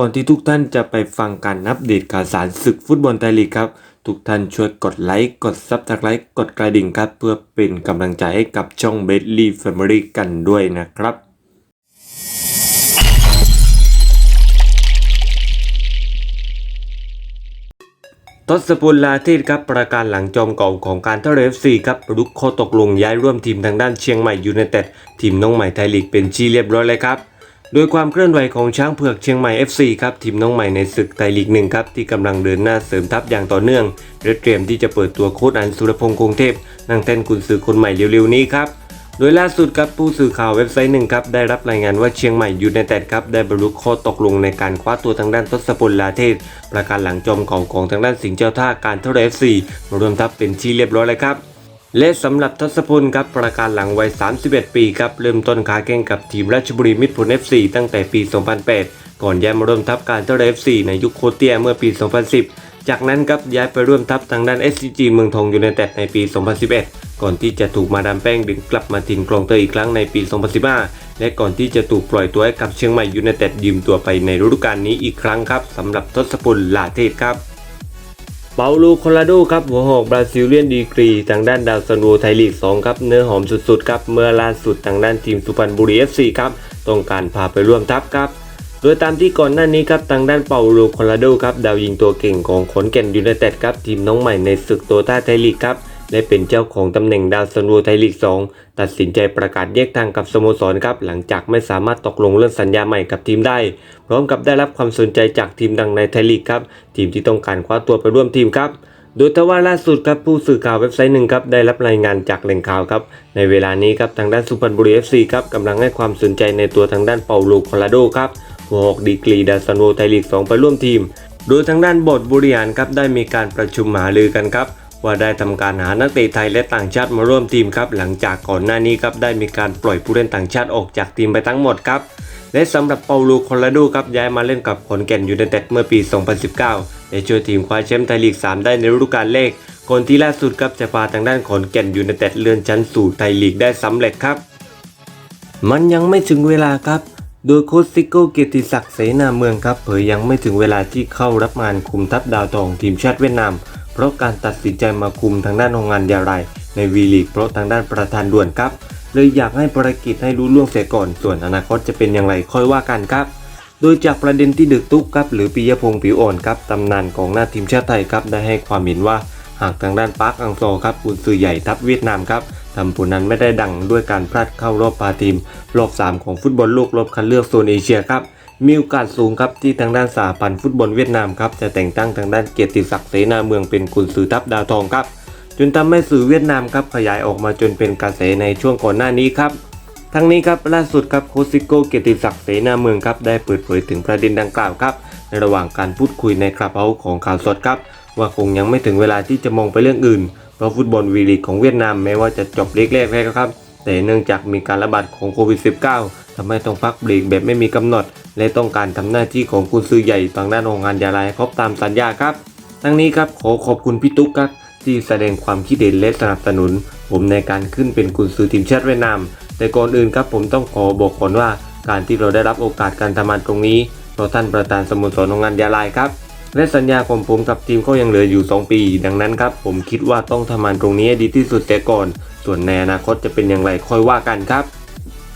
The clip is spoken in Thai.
ก่อนที่ทุกท่านจะไปฟังการอัปเดตข่าวสารศึกฟุตบอลไทยลีกครับ ทุกท่านช่วยกดไลค์ กดซับสไครต์กดกระดิ่งครับ เพื่อเป็นกำลังใจให้กับช่องเบสลี่แฟมิลี่กันด้วยนะครับทศพลลาเทศครับประการหลังจอมเก่าของการท่าเรือเอฟซีครับรุกข้อตกลงย้ายร่วมทีมทางด้านเชียงใหม่ยูไนเต็ดทีมน้องใหม่ไทยลีกเป็นที่เรียบร้อยเลยครับ โดยความเคลื่อนไหวของช้างเผือกเชียงใหม่ FC ครับทีมน้องใหม่ในศึกไทยลีกหนึ่งครับที่กำลังเดินหน้าเสริมทัพอย่างต่อเนื่องและเตรียมที่จะเปิดตัวโค้ชอันสุรพงษ์คงเทพนั่งแท่นกุนซือคนใหม่เร็วๆนี้ครับโดยล่าสุดครับผู้สื่อข่าวเว็บไซต์หนึ่งครับได้รับรายงานว่าเชียงใหม่ยูไนเต็ดครับได้บรรลุข้อตกลงในการคว้าตัวทางด้านทศพลลาเทศ ประการหลังจอมเก่าของทางด้านสิงห์เจ้าท่าการเท่าไรเอฟซีมารวมทัพเป็นที่เรียบร้อยแล้วครับ และสำหรับทศพลครับประการหลังวัย 31 ปีครับเริ่มต้นค้าแข่งกับทีมราชบุรีมิตรผล FC ตั้งแต่ปี 2008 ก่อนย้ายมาร่วมทัพการเท่าไร FC ในยุคโคเตียเมื่อปี 2010 จากนั้นครับย้ายไปร่วมทัพทางด้าน SCG เมืองทองยูไนเต็ดในปี 2011 ก่อนที่จะถูกมาดามแป้งดึงกลับมาถิ่นกรองเตยอีกครั้งในปี 2015 และก่อนที่จะถูกปล่อยตัวให้กับเชียงใหม่ยูไนเต็ดยืมตัวไปในฤดูกาลนี้อีกครั้งครับสำหรับทศพลลาเทศครับ เปาโลโคลาโดครับหัวหอกบราซิลเลียนดีกรีทางด้านดาวซันโวไทยลีก 2 ครับ เนื้อหอมสุดๆครับเมื่อล่าสุดทางด้านทีมสุพรรณบุรี FC ครับต้องการพาไปร่วมทัพครับโดยตามที่ก่อนหน้านี้ครับทางด้านเปาโลโคลาโดครับดาวยิงตัวเก่งของขอนแก่นยูไนเต็ดครับทีมน้องใหม่ในศึกโตต้าไทยลีกครับ และเป็นเจ้าของตำแหน่งดาวซันโวไทยลีก 2 ตัดสินใจประกาศแยกทางกับสโมสรครับ หลังจากไม่สามารถตกลงเรื่องสัญญาใหม่กับทีมได้ พร้อมกับได้รับความสนใจจากทีมดังในไทยลีกครับ ทีมที่ต้องการคว้าตัวไปร่วมทีมครับโดยทว่าล่าสุดครับผู้สื่อข่าวเว็บไซต์หนึ่งครับได้รับรายงานจากแหล่งข่าวครับในเวลานี้ครับทางด้านสุพรรณบุรี FC ครับกำลังให้ความสนใจในตัวทางด้านเปาโลโคลาโดครับหัวหอกดีกรีดาซันโวไทยลีก 2 ไปร่วมทีม โดยทางด้านบอร์ดบริหารครับได้มีการประชุมหารือกันครับ ว่าได้ทำการหานักเตะไทยและต่างชาติมาร่วมทีมครับ หลังจากก่อนหน้านี้ครับได้มีการปล่อยผู้เล่นต่างชาติออกจากทีมไปทั้งหมดครับและสำหรับเปาลโคลาโดครับย้ายมาเล่นกับขอนแก่นยูไนเต็ดเมื่อปี 2019 และช่วยทีมคว้าแชมป์ไทยลีก 3 ได้ในฤดูกาลแรกก่อนที่ล่าสุดครับจะพาทางด้านขอนแก่นยูไนเต็ดเลื่อนชั้นสู่ไทยลีกได้สำเร็จครับ มันยังไม่ถึงเวลาครับโดยโค้ชซิโก้เกียรติศักดิ์เสนาเมืองครับเผยยังไม่ถึงเวลาที่เข้ารับงานคุมทัพดาวทองทีมชาติเวียดนาม เพราะการตัดสินใจมาคุมทางด้านโรงงานยาไรในวีลีกเพราะทางด้านประธานด่วนครับ เลยอยากให้ภารกิจให้รู้ล่วงเสียก่อน ส่วนอนาคตจะเป็นอย่างไรค่อยว่ากันครับ โดยจากประเด็นที่ดึกตุกครับหรือปิยพงศ์ผิวอ่อนครับตำนานของหน้าทีมชาติไทยครับได้ให้ความเห็นว่าหากทางด้านปาร์คอังโซครับกุนซือใหญ่ทัพเวียดนามครับทำผลนั้นไม่ได้ดังด้วยการพลาดเข้ารอบพาทีม รอบ 3 ของฟุตบอลโลกรอบคัดเลือกโซนเอเชียครับ มีโอกาสสูงครับที่ทางด้านสาพันธ์ฟุตบอลเวียดนามครับจะแต่งตั้งทางด้านเกียรติศักดิ์เสนาเมืองเป็นกุนซือทัพดาวทองครับ จนทำให้สื่อเวียดนามครับขยายออกมาจนเป็นกระแสในช่วงก่อนหน้านี้ครับทั้งนี้ครับล่าสุดครับโคซิโก้เกียรติศักดิ์เสนาเมืองครับได้เปิดเผยถึงประเด็นดังกล่าวครับในระหว่างการพูดคุยในคลับเฮาของข่าวสดครับว่าคงยังไม่ถึงเวลาที่จะมองไปเรื่องอื่น เพราะฟุตบอลวีลีกของเวียดนามแม้ว่าจะจบเล็กแรกแล้วครับ แต่เนื่องจากมีการระบาดของโควิด -19 ทำให้ต้องพักเบรกแบบไม่มีกำหนด และต้องการทำหน้าที่ของกุนซือใหญ่ทางด้านโรงงานยาลายครบตามสัญญาครับ ทั้งนี้ครับขอขอบคุณพี่ตุ๊กครับที่แสดงความคิดเห็นและสนับสนุน ผมในการขึ้นเป็นกุนซือทีมชาติเวียดนาม แต่ก่อนอื่นครับผมต้องขอบอกก่อนว่า การที่เราได้รับโอกาสการทำงานตรงนี้เพราะท่านประธานสโมสรโรงงานยาลายครับและสัญญาของผมกับทีมก็ยังเหลืออยู่ 2 ปี ดังนั้นครับ ผมคิดว่าต้องทำงานตรงนี้ดีที่สุดแต่ก่อน ส่วนในอนาคตจะเป็นอย่างไรค่อยว่ากันครับ